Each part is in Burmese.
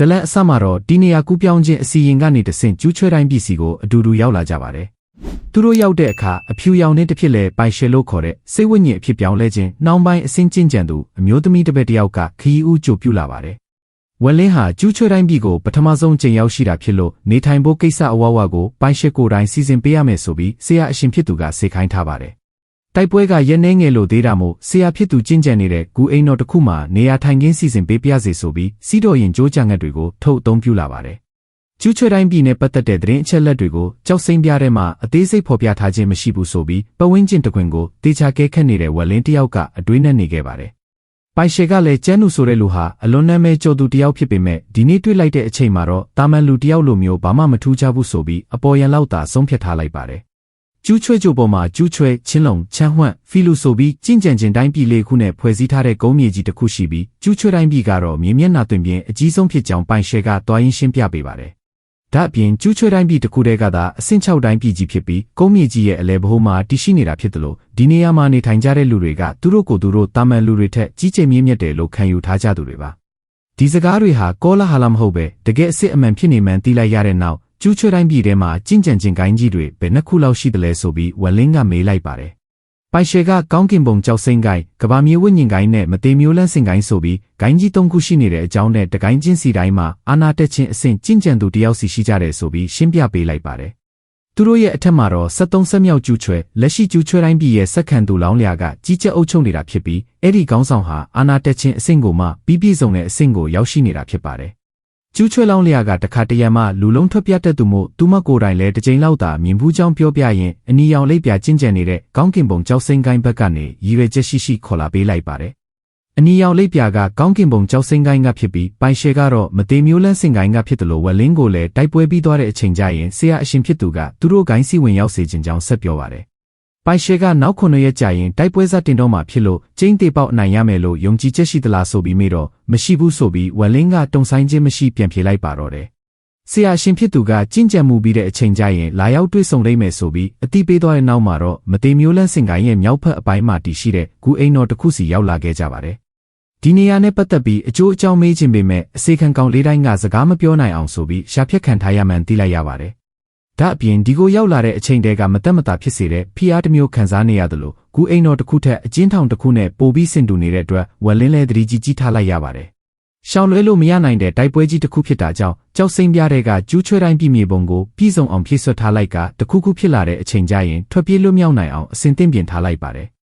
ဇလန်အစမှာတော့ဒီနေရာကူးပြောင်းခြင်းအစီရင်ကနေတဆင့်ကျူးချွဲတိုင်းပြည်စီကိုအတူတူရောက်လာကြပါတယ်။သူတို့ရောက်တဲ့အခါအဖြူရောင်နဲ့တစ်ဖြစ်လဲပိုင်ရှယ်လို့ခေါ်တဲ့စိတ်ဝိညာဉ်အဖြစ်ပြောင်းလဲခြင်းနှောင်းပိုင်းအစင်းကျင့်ကြံသူအမျိုးသမီးတစ်ပက်တစ်ယောက်ကခရီးဦးကြိုပြုလာပါတယ်။ဝက်လင်းဟာကျူးချွဲတိုင်းပြည်ကိုပထမဆုံးချိန်ရောက်ရှိတာဖြစ်လို့နေထိုင်ဖို့ကိစ္စအဝဝကိုပိုင်ရှယ်ကိုယ်တိုင်စီစဉ်ပေးရမယ်ဆိုပြီးဆရာအရှင်ဖြစ်သူကစေခိုင်းထားပါတယ်။ တိုက်ပွဲကရဲနှဲငယ်လို့သေးတာမို့ဆရာဖြစ်သူကျင့်ကြံနေတဲ့ဂူအိမ်တော်တစ်ခုမှာနေရာထိုင်ခင်းစီစဉ်ပေးပြစေဆိုပြီးစီးတော်ရင်ကြိုးကြံငတ်တွေကိုထုတ်အသုံးပြုလာပါတယ်။ကျူးချွဲတိုင်းပြည်နဲ့ပတ်သက်တဲ့သတင်းအချက်လက်တွေကိုကြောက်စိမ့်ပြထဲမှာအသေးစိတ်ဖော်ပြထားခြင်းမရှိဘူးဆိုပြီးပဝင်းကျင်တခွင်ကိုတေချာကဲခတ်နေတဲ့ဝက်လင်းတယောက်ကအတွေးနဲ့နေခဲ့ပါတယ်။ပိုင်ရှယ်ကလည်းကျန်းသူဆိုတဲ့လူဟာအလွန်နာမည်ကျော်သူတယောက်ဖြစ်ပေမဲ့ဒီနေ့တွေ့လိုက်တဲ့အချိန်မှာတော့တာမန်လူတယောက်လိုမျိုးဘာမှမထူးခြားဘူးဆိုပြီးအပေါ်ယံလောက်သာဆုံးဖြတ်ထားလိုက်ပါတယ်။ ကျူးချွဲကြိုပေါ်မှာကျူးချွဲချင်းလုံချမ်းဝှန့်ဖီလူဆိုပြီးကျင့်ကြံခြင်းတိုင်းပြည်လေးခုနဲ့ဖွဲ့စည်းထားတဲ့ကုန်းမြေကြီးတစ်ခုရှိပြီးကျူးချွဲတိုင်းပြည်ကတော့မြေမျက်နှာတွင်ပြင်အကြီးဆုံးဖြစ်ကြောင်းပိုင်ရှယ်ကတွားရင်းရှင်းပြပေးပါတယ်။ဒါ့အပြင်ကျူးချွဲတိုင်းပြည်တစ်ခုတည်းကသာအဆင့်6တိုင်းပြည်ကြီးဖြစ်ပြီးကုန်းမြေကြီးရဲ့အလဲဘိုးမှာတည်ရှိနေတာဖြစ်တယ်လို့ဒီနေရာမှာနေထိုင်ကြတဲ့လူတွေကသူတို့ကိုယ်သူတို့တာမန်လူတွေထက်ကြီးကျယ်မြင့်မြတ်တယ်လို့ခံယူထားကြသူတွေပါ။ဒီစကားတွေဟာကောလာဟာလာမဟုတ်ပဲတကယ်အစ်စ်အမှန်ဖြစ်နေမှန်းသိလိုက်ရတဲ့နောက် ကျူးချွဲတိုင်းပြည်ထဲမှာကျင့်ကြံခြင်းကိုင်းကြီးတွေဘယ်နှခုလောက်ရှိသလဲဆိုပြီးဝက်လင်းကမေးလိုက်ပါတယ်။ပိုင်ရှယ်ကကောင်းကင်ဘုံကြောက်စိမ့်ကိုင်းကဘာမြေဝိညာဉ်ကိုင်းနဲ့မသေးမျိုးလန်းစင်ကိုင်းဆိုပြီးဂိုင်းကြီးသုံးခုရှိနေတဲ့အကြောင်းနဲ့တကိုင်းချင်းစီတိုင်းမှာအာနာတက်ချင်းအဆင့်ကျင့်ကြံသူတယောက်စီရှိကြတယ်ဆိုပြီးရှင်းပြပေးလိုက်ပါတယ်။သူတို့ရဲ့အထက်မှာတော့73ဆက်မြောက်ကျူးချွဲလက်ရှိကျူးချွဲတိုင်းပြည်ရဲ့စက္ကန့်သူလောင်းလျာကကြီးကျယ်အုပ်ချုပ်နေတာဖြစ်ပြီးအဲ့ဒီခေါင်းဆောင်ဟာအာနာတက်ချင်းအဆင့်ကိုမှပြီးပြည့်စုံတဲ့အဆင့်ကိုရောက်ရှိနေတာဖြစ်ပါတယ် ကျူးချွဲလောင်းလျာကတခါတရံမှလူလုံးထွက်ပြတ်တဲ့သူမို့သူမကိုယ်တိုင်လည်းတစ်ချိန်လောက်သာမြင်ဘူးကြောင်းပြောပြရင်အနီရောင်လိပ်ပြကျင့်ကြံနေတဲ့ကောင်းကင်ဘုံကြောက်စိမ့်ကိုင်းဘက်ကနေရည်ရွယ်ချက်ရှိရှိခေါ်လာပေးလိုက်ပါတယ်။အနီရောင်လိပ်ပြကကောင်းကင်ဘုံကြောက်စိမ့်ကိုင်းကဖြစ်ပြီးပိုင်ရှယ်ကတော့မသေးမျိုးလန်းစင်ကိုင်းကဖြစ်တယ်လို့ဝက်လင်းကိုလည်းတိုက်ပွဲပြီးသွားတဲ့အချိန်ကျရင်ဆရာအရှင်ဖြစ်သူကသူတို့ဂိုင်းစီဝင်ရောက်စေခြင်းကြောင့်ဆက်ပြောပါတယ်။ ပိုင်ရှယ်ကနောက်ခုနှစ်ရက်ကြာရင်တိုက်ပွဲဇက်တင်တော့မှာဖြစ်လို့ကျင်းတေပေါက်အနိုင်ရမယ်လို့ယုံကြည်ချက်ရှိသလားဆိုပြီးမေးတော့မရှိဘူးဆိုပြီးဝက်လင်းကတုံဆိုင်ခြင်းမရှိပြန်ဖြေလိုက်ပါတော့တယ်။ဆရာရှင်ဖြစ်သူကကြင်ကြံမှုပြီးတဲ့အချိန်ကျရင်လာရောက်တွေ့ဆုံလိမ့်မယ်ဆိုပြီးအတိပေးသွားတဲ့နောက်မှာတော့မသေးမျိုးလန်းစင်ကိုင်းရဲ့မြောက်ဖက်အပိုင်းမှာတည်ရှိတဲ့ဂူအိမ်တော်တစ်ခုစီရောက်လာခဲ့ကြပါတယ်။ဒီနေရာနဲ့ပတ်သက်ပြီးအကျိုးအကြောင်းမေးခြင်းပေမဲ့အစေခံကောင်လေးတိုင်းကစကားမပြောနိုင်အောင်ဆိုပြီးရှာဖြတ်ခံထားရမှန်းသိလိုက်ရပါတယ်။ ဒါ့အပြင်ဒီကိုရောက်လာတဲ့အချိန်တည်းကမတက်မတာဖြစ်စေတဲ့ဖိအားတစ်မျိုးခံစားနေရတယ်လို့ဂူအိမ်တော်တစ်ခုထက်အကျဉ်းထောင်တစ်ခုနဲ့ပိုပြီးဆင်တူနေတဲ့အတွက်ဝက်လင်းလဲသတိကြီးကြီးထားလိုက်ရပါတယ်။ရှောင်လွဲလို့မရနိုင်တဲ့တိုက်ပွဲကြီးတစ်ခုဖြစ်တာကြောင့်ကြောက်စိမ့်ပြတဲ့ကကျူးချွဲတိုင်းပြည်မြေပုံကိုပြည်စုံအောင်ဖြည့်ဆွတ်ထားလိုက်ကတခုခုဖြစ်လာတဲ့အချိန်ကျရင်ထွက်ပြေးလွတ်မြောက်နိုင်အောင်အစဉ်သင့်ပြင်ထားလိုက်ပါတယ်။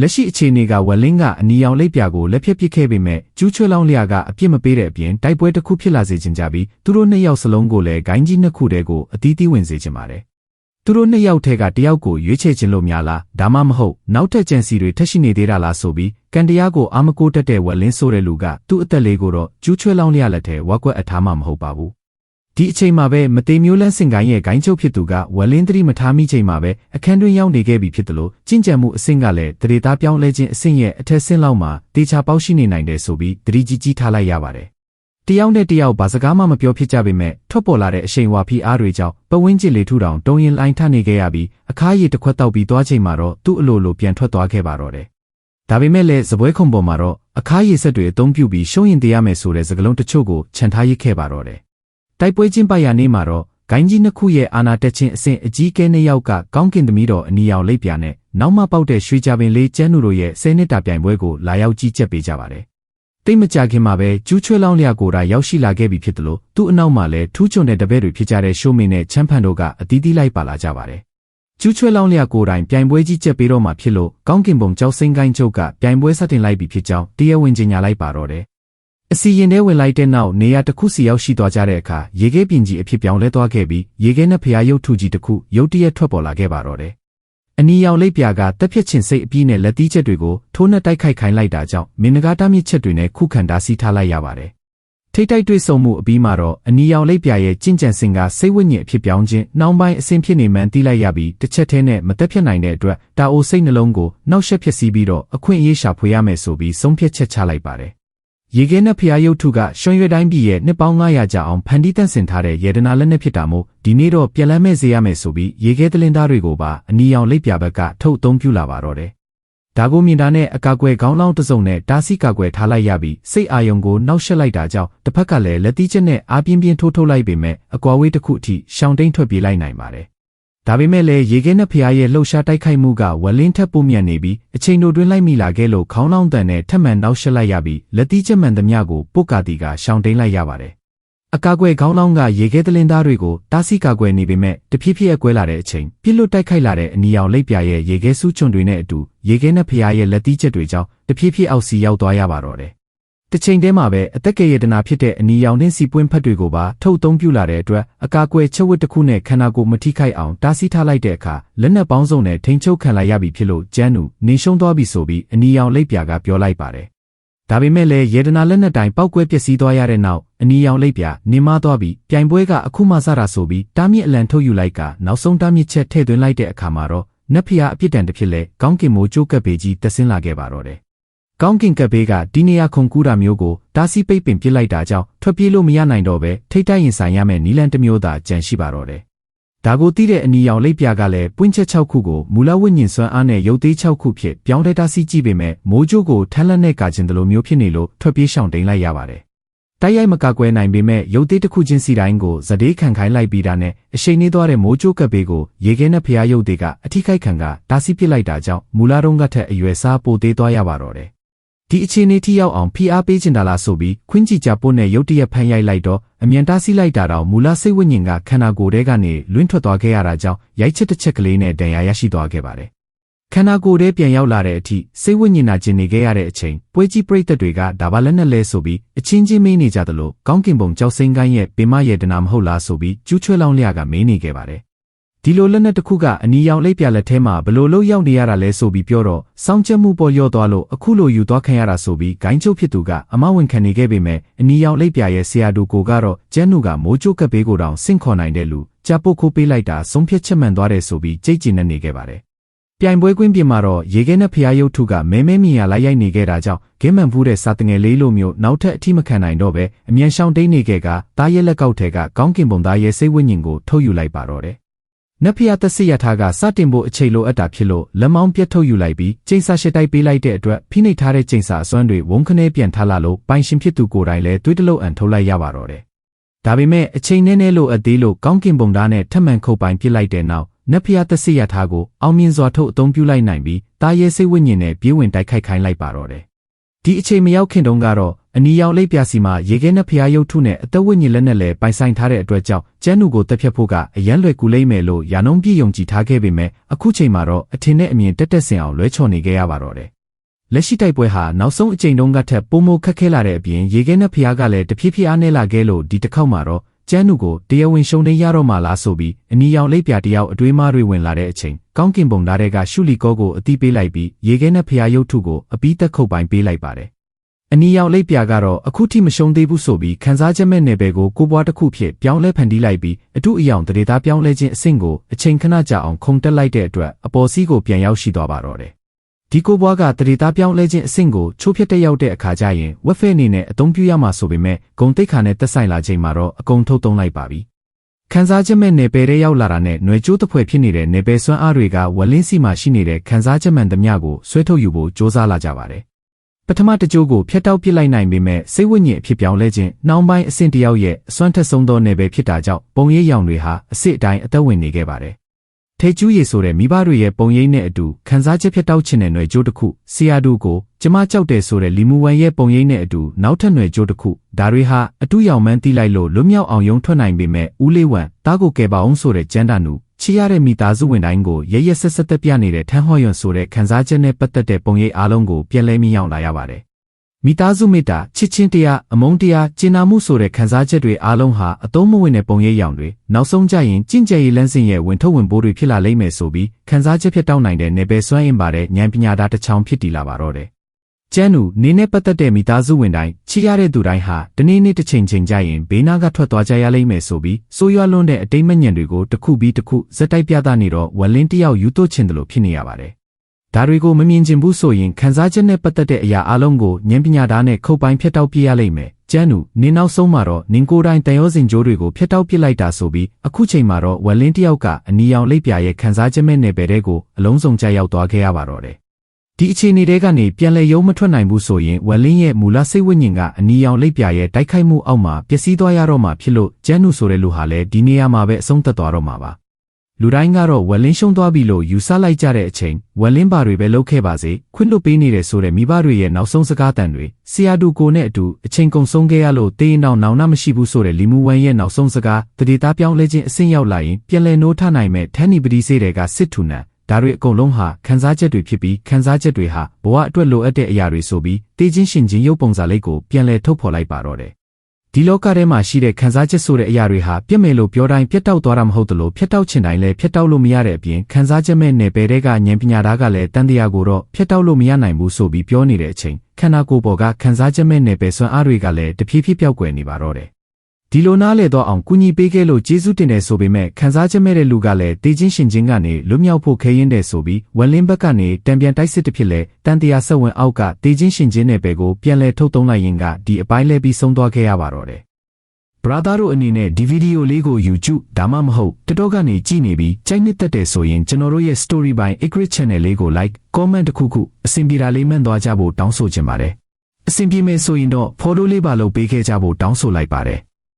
လက်ရှိအခြေအနေကဝက်လင်းကအနီရောင်လိပ်ပြာကိုလက်ဖြတ်ပစ်ခဲ့ပေမဲ့ကျူးချွဲလောင်းလျာကအပြစ်မပေးတဲ့အပြင်တိုက်ပွဲတစ်ခုဖြစ်လာစေချင်ကြပြီးသူတို့နှစ်ယောက်စလုံးကိုလည်းဂိုင်းကြီးနှစ်ခုတည်းကိုအသီးသီးဝင်စေချင်ပါတယ်။သူတို့နှစ်ယောက်ထဲကတယောက်ကိုရွေးချယ်ခြင်းလို့များလားဒါမှမဟုတ်နောက်ထပ်ကြံစီတွေထက်ရှိနေသေးတာလားဆိုပြီးကန်တရားကိုအာမကိုတက်တဲ့ဝက်လင်းဆိုတဲ့လူကသူ့အသက်လေးကိုတော့ကျူးချွဲလောင်းလျက်လက်ထဲဝက်ကွက်အထားမှမဟုတ်ပါဘူး ဒီအချိန်မှာပဲမသေးမျိုးလန်းစင်ကိုင်းရဲ့ဂိုင်းချုပ်ဖြစ်သူကဝက်လင်းသတိမထားမိချိန်မှာပဲအခန်းတွင်းရောက်နေခဲ့ပြီဖြစ်တယ်လို့ကျင့်ကြံမှုအဆင့်ကလည်းတရေသားပြောင်းလဲခြင်းအဆင့်ရဲ့အထက်ဆင့်လောက်မှာတေချာပေါက်ရှိနေနိုင်တယ်ဆိုပြီးတတိကြီးကြီးထားလိုက်ရပါတယ်တယောက်နဲ့တယောက်ဘာစကားမှမပြောဖြစ်ကြပေမဲ့ထွက်ပေါ်လာတဲ့အရှိန်ဝါဖီအားတွေကြောင့်ပဝင်းကျင်လေထုတောင်တုံရင်လိုင်းထနေခဲ့ရပြီးအခါးရည်တစ်ခွက်တောက်ပြီးသွားချိန်မှာတော့သူ့အလိုလိုပြန်ထွက်သွားခဲ့ပါတော့တယ်ဒါပေမဲ့လည်းဇပွဲခုံပေါ်မှာတော့အခါးရည်ဆက်တွေအသုံးပြုပြီးရှုံးရင်တရားမယ်ဆိုတဲ့စကားလုံးတချို့ကိုခြံထားရစ်ခဲ့ပါတော့တယ် တိုက်ပွဲချင်းပိုက်ရနေမှာတော့ဂိုင်းကြီးနှစ်ခုရဲ့အာနာတက်ချင်းအဆင့်အကြီးကဲနှစ်ယောက်ကကောင်းကင်သမီးတော်အနီရောင်လိပ်ပြာနဲ့နောက်မှပေါက်တဲ့ရွှေကြပင်လေးကျန်းသူတို့ရဲ့ဆယ်နှစ်တာပြိုင်ပွဲကိုလာရောက်ကြည့်ချက်ပေးကြပါတယ်။တိတ်မကြခင်မှာပဲကျူးချွဲလောင်းလျာကိုယ်တိုင်ရောက်ရှိလာခဲ့ပြီဖြစ်တယ်လို့သူ့အနောက်မှာလည်းထူးချွန်တဲ့တပည့်တွေဖြစ်ကြတဲ့ရှိုးမင်းနဲ့ချမ်းဖန်တို့ကအတီးတီးလိုက်ပါလာကြပါတယ်။ကျူးချွဲလောင်းလျာကိုယ်တိုင်ပြိုင်ပွဲကြီးချက်ပေးတော့မှဖြစ်လို့ကောင်းကင်ဘုံကြောက်စိမ့်ကိုင်းချုပ်ကပြိုင်ပွဲဆက်တင်လိုက်ပြီဖြစ်ကြောင်းတရားဝင်ကြေညာလိုက်ပါတော့တယ် အစီရင်ထဲဝင်လိုက်တဲ့နောက်နေရာတစ်ခုစီရောက်ရှိသွားကြတဲ့အခါရေခဲပြင်ကြီးအဖြစ်ပြောင်းလဲသွားခဲ့ပြီးရေခဲနဲ့ဖျားရုပ်ထုကြီးတစ်ခုရုတ်တရက်ထွက်ပေါ်လာခဲ့ပါတော့တယ်။အနီရောင်လိပ်ပြာကတက်ဖြတ်ခြင်းစိတ်အပြီးနဲ့လက်သီးချက်တွေကိုထိုးနှက်တိုက်ခိုက်ခိုင်းလိုက်တာကြောင့်မင်းနဂါတာမြစ်ချက်တွေနဲ့ခုခံတားဆီးထားလိုက်ရပါတယ်။ထိတ်တိုက်တွေ့ဆုံမှုအပြီးမှာတော့အနီရောင်လိပ်ပြာရဲ့ကြင်ကြံစင်ကစိတ်ဝိညာဉ်အဖြစ်ပြောင်းခြင်းနှောင်းပိုင်းအဆင်ဖြစ်နေမှန်းသိလိုက်ရပြီးတစ်ချက်တည်းနဲ့မတက်ဖြတ်နိုင်တဲ့အတွက်တာအိုစိတ်နှလုံးကိုနှောက်ယှက်ဖြစ်စီပြီးတော့အခွင့်အရေးရှာဖွေရမယ်ဆိုပြီးဆုံးဖြတ်ချက်ချလိုက်ပါတယ်။ ရေခဲနဲ့ဖျားရုပ်ထုကရွှွန်ရွယ်တိုင်းပြည်ရဲ့နှစ်ပေါင်း900ကြာအောင်ဖန်တီးတန့်စင်ထားတဲ့ရေဒနာလက်နက်ဖြစ်တာမို့ဒီနေ့တော့ပြန်လည်မဲ့စေရမယ်ဆိုပြီးရေခဲတလင်းသားတွေကိုပါအနီရောင်လိပ်ပြဘက်ကထုတ်အသုံးပြုလာပါတော့တယ်ဒါကိုမြင်တာနဲ့အကာအကွယ်ခေါင်းလောင်းတစ်စုံနဲ့တားဆီးကာကွယ်ထားလိုက်ရပြီးစိတ်အာယုံကိုနှောက်ယှက်လိုက်တာကြောင့်တစ်ဖက်ကလည်းလက်သီးချက်နဲ့အားပြင်းပြင်းထိုးထုတ်လိုက်ပေမဲ့အကွာဝေးတစ်ခုအထိရှောင်တိန်ထွက်ပြေးလိုက်နိုင်ပါတယ်။ ဒါပေမဲ့လည်းရေခဲနဲ့ဖျားရဲ့လှုပ်ရှားတိုက်ခိုက်မှုကဝလင်းထက်ပိုမြန်နေပြီးအချိန်တို့တွင်းလိုက်မိလာခဲ့လို့ခေါင်းလောင်းတန်နဲ့ထက်မှန်နှောက်ယှက်လိုက်ရပြီးလက်သီးချက်မှန်သမျှကိုပုတ်ကာတီကရှောင်တိန်လိုက်ရပါတယ်အကားကွယ်ခေါင်းလောင်းကရေခဲသလင်းသားတွေကိုတားဆီးကာကွယ်နေပေမဲ့တဖြည်းဖြည်းအကွဲလာတဲ့အချိန်ပြစ်လွတ်တိုက်ခိုက်လာတဲ့အနီရောင်လိပ်ပြရဲ့ရေခဲဆူးချွန်တွေနဲ့အတူရေခဲနဲ့ဖျားရဲ့လက်သီးချက်တွေကြောင့်တဖြည်းဖြည်းအောက်စီရောက်သွားရပါတော့တယ်။ တစ်ချိန်တည်းမှာပဲအသက်ကရေတနာဖြစ်တဲ့အနီရောင်နှင်းစီပွင့်ဖက်တွေကိုပါထုတ်သုံးပြလာတဲ့အတွက်အကားကွယ်ချက်ဝတ်တစ်ခုနဲ့ခန္ဓာကိုယ်မထိခိုက်အောင်တားဆီးထားလိုက်တဲ့အခါလက်နက်ပေါင်းစုံနဲ့ထိန်ချုပ်ခံလိုက်ရပြီဖြစ်လို့ကျန်းနူနေရှုံးသွားပြီဆိုပြီးအနီရောင်လိပ်ပြကပြောလိုက်ပါတယ်ဒါပေမဲ့လည်းရေဒနာလက်နက်တိုင်ပောက်ကွဲပျက်စီးသွားရတဲ့နောက်အနီရောင်လိပ်ပြနင်းမသွားပြီးပြိုင်ပွဲကအခုမှစတာဆိုပြီးတားမြစ်အလံထုတ်ယူလိုက်ကနောက်ဆုံးတားမြစ်ချက်ထည့်သွင်းလိုက်တဲ့အခါမှာတော့နက်ဖျားအပြစ်ဒဏ်တစ်ဖြစ်လဲကောင်းကင်မိုးကျိုးကပ်ပေကြီးတက်ဆင်းလာခဲ့ပါတော့တယ်။ ကောင်းကင်ကပ်ပေကဒီနေရာခုန်ကူးတာမျိုးကိုတားဆီးပိတ်ပင်ပစ်လိုက်တာကြောင့်ထွက်ပြေးလို့မရနိုင်တော့ပဲထိတ်တိုက်ရင်ဆိုင်ရမယ့်နီလန်တစ်မျိုးသာကြံရှိပါတော့တယ်။ဒါကိုသိတဲ့အနီရောင်လိပ်ပြာကလည်းပွင့်ချက်6ခုကိုမူလဝိညာဉ်စွမ်းအားနဲ့ရုပ်သေး6ခုဖြစ်ပြောင်းလဲတားဆီးကြည့်ပေမဲ့မိုးကြိုးကိုထမ်းလက်နဲ့ကာကျင်တယ်လို့မျိုးဖြစ်နေလို့ထွက်ပြေးရှောင်တိန်လိုက်ရပါတယ်။တိုက်ရိုက်မကကွယ်နိုင်ပေမဲ့ရုပ်သေးတစ်ခုချင်းစီတိုင်းကိုဇဒေးခံခိုင်းလိုက်ပြီးတာနဲ့အရှိန်နှေးသွားတဲ့မိုးကြိုးကပ်ဘေးကိုရေခဲနဲ့ဖျားရုပ်သေးကအထိခိုက်ခံကတားဆီးပစ်လိုက်တာကြောင့်မူလတုန်းကထက်အရွယ်စားပိုသေးသွားရပါတော့တယ် ဒီအခြေအနေထိရောက်အောင်ဖိအားပေးချင်တာလားဆိုပြီးခွင်းကြည့်ကြပို့နဲ့ရုတ်တရက်ဖန်ရိုက်လိုက်တော့အမြန်တားဆီးလိုက်တာတော့မူလစိတ်ဝိညာဉ်ကခန္ဓာကိုယ်ထဲကနေလွင့်ထွက်သွားခဲ့ရတာကြောင့်ရိုက်ချက်တစ်ချက်ကလေးနဲ့ဒဏ်ရာရရှိသွားခဲ့ပါတယ်။ခန္ဓာကိုယ်ထဲပြန်ရောက်လာတဲ့အထိစိတ်ဝိညာဉ်နာကျင်နေခဲ့ရတဲ့အချိန်ပွဲကြီးပရိသတ်တွေကဒါပါလက်နဲ့လဲဆိုပြီးအချင်းချင်းမေးနေကြသလိုကောင်းကင်ဘုံကြောက်စိမ့်ကိုင်းရဲ့ပင်မရဲ့တနာမဟုတ်လားဆိုပြီးကျူးချွဲလောင်းလျကမေးနေခဲ့ပါတယ်။ ဒီလိုလက်နက်တစ်ခုကအနီရောင်လိပ်ပြလက်ထဲမှာဘလို့လို့ရောက်နေရတာလဲဆိုပြီးပြောတော့စောင်းချက်မှုပေါ်လျော့သွားလို့အခုလိုယူသွားခံရတာဆိုပြီးဂိုင်းချုပ်ဖြစ်သူကအမဝင်ခံနေခဲ့ပေမဲ့အနီရောင်လိပ်ပြရဲ့ဆရာတူကိုကတော့ကျန်းနုကမိုးချိုးကပ်ပေးကိုတောင်ဆင့်ခေါ်နိုင်တဲ့လူကြပုတ်ခိုးပေးလိုက်တာဆုံးဖြတ်ချက်မှန်သွားတယ်ဆိုပြီးကြိတ်ကျင်နေခဲ့ပါတယ်ပြိုင်ပွဲကွင်းပြင်မှာတော့ရေခဲနဲ့ဖျားရုပ်ထုကမဲမဲမြင်ရလိုက်ရိုက်နေခဲ့တာကြောင့်ဂင်းမှန်ဖူးတဲ့စာတငယ်လေးလိုမျိုးနောက်ထပ်အထိမခံနိုင်တော့ပဲအမြန်ရှောင်တိန်နေခဲ့ကတားရဲလက်ကောက်ထဲကကောင်းကင်ပုံသားရဲ့စိတ်ဝိညာဉ်ကိုထုတ်ယူလိုက်ပါတော့တယ် နတ်ဖျားသက်စစ်ရထားကစတင်ဖို့အချိန်လိုအပ်တာဖြစ်လို့လက်မောင်းပြတ်ထုတ်ယူလိုက်ပြီးကျိန်စာရှစ်တိုက်ပေးလိုက်တဲ့အတွက်ဖိနှိပ်ထားတဲ့ကျိန်စာအစွမ်းတွေဝုန်းခနဲပြန်ထားလာလို့ပိုင်ရှင်ဖြစ်သူကိုယ်တိုင်လည်းတွေးတလို့အန်ထုတ်လိုက်ရပါတော့တယ်။ဒါပေမဲ့အချိန်နဲ့နဲ့လို့အသေးလို့ကောင်းကင်ပုံသားနဲ့ထပ်မံခုတ်ပိုင်ပြစ်လိုက်တဲ့နောက်နတ်ဖျားသက်စစ်ရထားကိုအောင်မြင်စွာထုတ်အသုံးပြုလိုက်နိုင်ပြီးတာရဲစိတ်ဝိညာဉ်နဲ့ပြေးဝင်တိုက်ခိုက်ခိုင်းလိုက်ပါတော့တယ်။ဒီအချိန်မရောက်ခင်တုန်းကတော့ အနီရောင်လိပ်ပြစီမှာရေခဲနဲ့ဖျားရုပ်ထုနဲ့အသက်ဝိညာဉ်လက်နဲ့လည်းပိုင်ဆိုင်ထားတဲ့အတွက်ကြောင့်ကျန်းနုကိုတက်ဖြတ်ဖို့ကအရန်လွယ်ကူလိမ့်မယ်လို့ယာနုံပြည့်ယုံကြည်ထားခဲ့ပေမဲ့အခုချိန်မှာတော့အထင်နဲ့အမြင်တက်တက်ဆင်အောင်လွဲချော်နေခဲ့ရပါတော့တယ်။လက်ရှိတိုက်ပွဲဟာနောက်ဆုံးအချိန်တုန်းကထက်ပိုမိုခက်ခဲလာတဲ့အပြင်ရေခဲနဲ့ဖျားကလည်းတဖြည်းဖြည်းအားနည်းလာခဲ့လို့ဒီတစ်ခေါက်မှာတော့ကျန်းနုကိုတရားဝင်ရှုံးသိမ်းရတော့မှလားဆိုပြီးအနီရောင်လိပ်ပြတယောက်အတွေးမားတွေဝင်လာတဲ့အချိန်ကောင်းကင်ဘုံသားတွေကရှုလီကောကိုအတိပေးလိုက်ပြီးရေခဲနဲ့ဖျားရုပ်ထုကိုအပီးသက်ခုတ်ပိုင်းပေးလိုက်ပါတယ် အနီရောင်လိပ်ပြကတော့အခုထိမရှုံးသေးဘူးဆိုပြီးခန်းစားချက်မဲ့နယ်ပယ်ကိုကိုပွားတစ်ခုဖြစ်ပြောင်းလဲဖန်တီးလိုက်ပြီးအတုအယောင်တရေသားပြောင်းလဲခြင်းအဆင့်ကိုအချိန်ခဏကြာအောင်ခုန်တက်လိုက်တဲ့အတွက်အပေါ်စီးကိုပြန်ရောက်ရှိသွားပါတော့တယ်။ဒီကိုပွားကတရေသားပြောင်းလဲခြင်းအဆင့်ကိုချိုးဖြတ်တက်ရောက်တဲ့အခါကျရင်ဝက်ဖဲအနေနဲ့အသုံးပြုရမှာဆိုပေမဲ့ဂုံတိတ်ခါနဲ့တက်ဆိုင်လာချိန်မှာတော့အကုန်ထုတ်သုံးလိုက်ပါပြီ။ခန်းစားချက်မဲ့နယ်ပယ်ထဲရောက်လာတာနဲ့ຫນွေကျိုးတစ်ဖွဲ့ဖြစ်နေတဲ့နယ်ပယ်စွမ်းအားတွေကဝလင်းစီမှာရှိနေတဲ့ခန်းစားချက်မှန်သမျှကိုဆွဲထုတ်ယူဖို့စ조사လာကြပါတယ် ပထမတကြိုးကိုဖျက်တောက်ပစ်လိုက်နိုင်ပေမဲ့စိတ်ဝိညာဉ်အဖြစ်ပြောင်းလဲခြင်းနှောင်းပိုင်းအဆင့်တယောက်ရဲ့အစွမ်းထက်ဆုံးသောနယ်ပယ်ဖြစ်တာကြောင့်ပုံရိပ်ရောင်တွေဟာအစ်စ်အတိုင်းအသက်ဝင်နေခဲ့ပါတယ်။ထိတ်ကျူးရည်ဆိုတဲ့မိဘတွေရဲ့ပုံရိပ်နဲ့အတူခန်းစားချက်ဖျက်တောက်ခြင်းတဲ့ຫນွယ်ကြိုးတစ်ခုဆီယာဒူကိုကျမကြောက်တယ်ဆိုတဲ့လီမူဝမ်ရဲ့ပုံရိပ်နဲ့အတူနောက်ထပ်ຫນွယ်ကြိုးတစ်ခုဒါတွေဟာအတူရောင်မှန်းတီးလိုက်လို့လွတ်မြောက်အောင်ယုံထွက်နိုင်ပေမဲ့ဦးလေးဝမ်တားကိုကယ်ပါအောင်ဆိုတဲ့ကျန်းတာနူ ချီရတဲ့မိသားစုဝင်တိုင်းကိုရရဆက်ဆက်သက်ပြနေတဲ့ထန်းဟော်ယွန်ဆိုတဲ့ခန်းစားချက်နဲ့ပတ်သက်တဲ့ပုံရိပ်အားလုံးကိုပြန်လဲမြင်ရောက်လာရပါတယ်မိသားစုမေတ္တာချစ်ချင်းတရားအမုန်းတရားကျင်နာမှုဆိုတဲ့ခံစားချက်တွေအားလုံးဟာအသုံးမဝင်တဲ့ပုံရိပ်ရောင်တွေနောက်ဆုံးကြရင်ကြင်ကြယ်ရေးလမ်းစဉ်ရဲ့ဝင်ထုတ်ဝင်ပိုးတွေဖြစ်လာလိမ့်မယ်ဆိုပြီးခံစားချက်ဖြစ်တောင်းနိုင်တဲ့နယ်ပယ်စွမ်းအင်ပါတဲ့ဉာဏ်ပညာသားတစ်ချောင်းဖြစ်တည်လာပါတော့တယ်။ ကျန်းနူနေနဲ့ပတ်သက်တဲ့မိသားစုဝင်တိုင်းချီရတဲ့သူတိုင်းဟာတနေ့နေ့တစ်ချိန်ချိန်ကြရင်ဘေးနားကထွက်သွားကြရလိမ့်မယ်ဆိုပြီးစိုးရွားလွန်းတဲ့အတိတ်မညံတွေကိုတစ်ခုပြီးတစ်ခုဇက်တိုက်ပြသနေတော့ဝလင်းတယောက်ယူသွချင်တယ်လို့ဖြစ်နေရပါတယ်။ဒါတွေကိုမမြင်ချင်ဘူးဆိုရင်ခံစားချက်နဲ့ပတ်သက်တဲ့အရာအလုံးကိုဉာဏ်ပညာသားနဲ့ခုတ်ပိုင်းဖျက်တောက်ပြရလိမ့်မယ်။ကျန်းနူနင်းနောက်ဆုံးမှာတော့နင်ကိုယ်တိုင်တန်ရောစင်ကြိုးတွေကိုဖျက်တောက်ပစ်လိုက်တာဆိုပြီးအခုချိန်မှာတော့ဝက်လင်းတယောက်ကအနီရောင်လိပ်ပြရဲ့ခံစားချက်မဲ့နယ်ပယ်တဲ့ကိုအလုံးစုံကြရောက်သွားခဲ့ရပါတော့တယ် ဒီအခြေအနေတွေကနေပြန်လည်ရုံးမထွက်နိုင်ဘူးဆိုရင်ဝက်လင်းရဲ့မူလစိတ်ဝိညာဉ်ကအနီရောင်လိပ်ပြာရဲ့တိုက်ခိုက်မှုအောက်မှာပျက်စီးသွားရတော့မှာဖြစ်လို့ကျန်းနုဆိုတဲ့လူဟာလည်းဒီနေရာမှာပဲအဆုံးသတ်သွားတော့မှာပါလူတိုင်းကတော့ဝက်လင်းရှုံးသွားပြီလို့ယူဆလိုက်ကြတဲ့အချိန်ဝက်လင်းပါတွေပဲလုပ်ခဲ့ပါစေခွင့်လွတ်ပေးနေတယ်ဆိုတဲ့မိဘတွေရဲ့နောက်ဆုံးစကားတန်တွေဆရာတူကိုနဲ့အတူအချိန်ကုန်ဆုံးခဲ့ရလို့တေးရင်တော့နောင်နာမရှိဘူးဆိုတဲ့လီမူဝမ်ရဲ့နောက်ဆုံးစကားတတိသားပြောင်းလဲခြင်းအဆင့်ရောက်လာရင်ပြန်လည်နိုးထနိုင်မဲ့ထန်းနီပတိစေးတွေကစစ်ထူနံ ဒါတွေအကုန်လုံးဟာခန်းစားချက်တွေဖြစ်ပြီးခန်းစားချက်တွေဟာဘဝအတွက်လိုအပ်တဲ့အရာတွေဆိုပြီးတေးချင်းရှင်ချင်းရုပ်ပုံစံလေးကိုပြန်လည်ထုတ်ဖော်လိုက်ပါတော့တယ်ဒီလောကထဲမှာရှိတဲ့ခန်းစားချက်ဆိုတဲ့အရာတွေဟာပြစ်မယ်လို့ပြောတိုင်းပြတ်တောက်သွားတာမဟုတ်သလိုဖြတ်တောက်ချင်တိုင်းလည်းဖြတ်တောက်လို့မရတဲ့အပြင်ခန်းစားချက်မဲ့နယ်ပယ်တွေကဉာဏ်ပညာသားကလည်းတန်တရားကိုတော့ဖြတ်တောက်လို့မရနိုင်ဘူးဆိုပြီးပြောနေတဲ့အချိန်ခန္ဓာကိုယ်ပေါ်ကခန်းစားချက်မဲ့နယ်ပယ်ဆွမ်းအားတွေကလည်းတဖြည်းဖြည်းပျောက်ကွယ်နေပါတော့တယ် ဒီလိုနားလေတော့အောင်ကုညီပေးခဲ့လို့ကျေးဇူးတင်တယ်ဆိုပေမဲ့ခန်းစားချက်မဲ့တဲ့လူကလည်းတေးချင်းရှင်ချင်းကနေလွတ်မြောက်ဖို့ခဲရင်တယ်ဆိုပြီးဝက်လင်းဘက်ကနေတံပြန်တိုက်စစ်တစ်ဖြစ်လဲတန်တရားဆက်ဝင်အောက်ကတေးချင်းရှင်ချင်းနယ်ပယ်ကိုပြန်လဲထုတ်သုံးလိုက်ရင်ကဒီအပိုင်းလဲပြီးဆုံးသွားခဲ့ရပါတော့တယ် brother တို့အနေနဲ့ဒီဗီဒီယိုလေးကို YouTube ဒါမှမဟုတ် TikTok ကနေကြည့်နေပြီးကြိုက်နှစ်သက်တယ်ဆိုရင်ကျွန်တော်တို့ရဲ့ story by Acrit channel လေးကို like comment တစ်ခုခုအဆင်ပြေတာလေးမှန်သွားကြဖို့တောင်းဆိုချင်ပါတယ်အဆင်ပြေမယ်ဆိုရင်တော့ photo လေးပါလို့ပေးခဲ့ကြဖို့တောင်းဆိုလိုက်ပါတယ်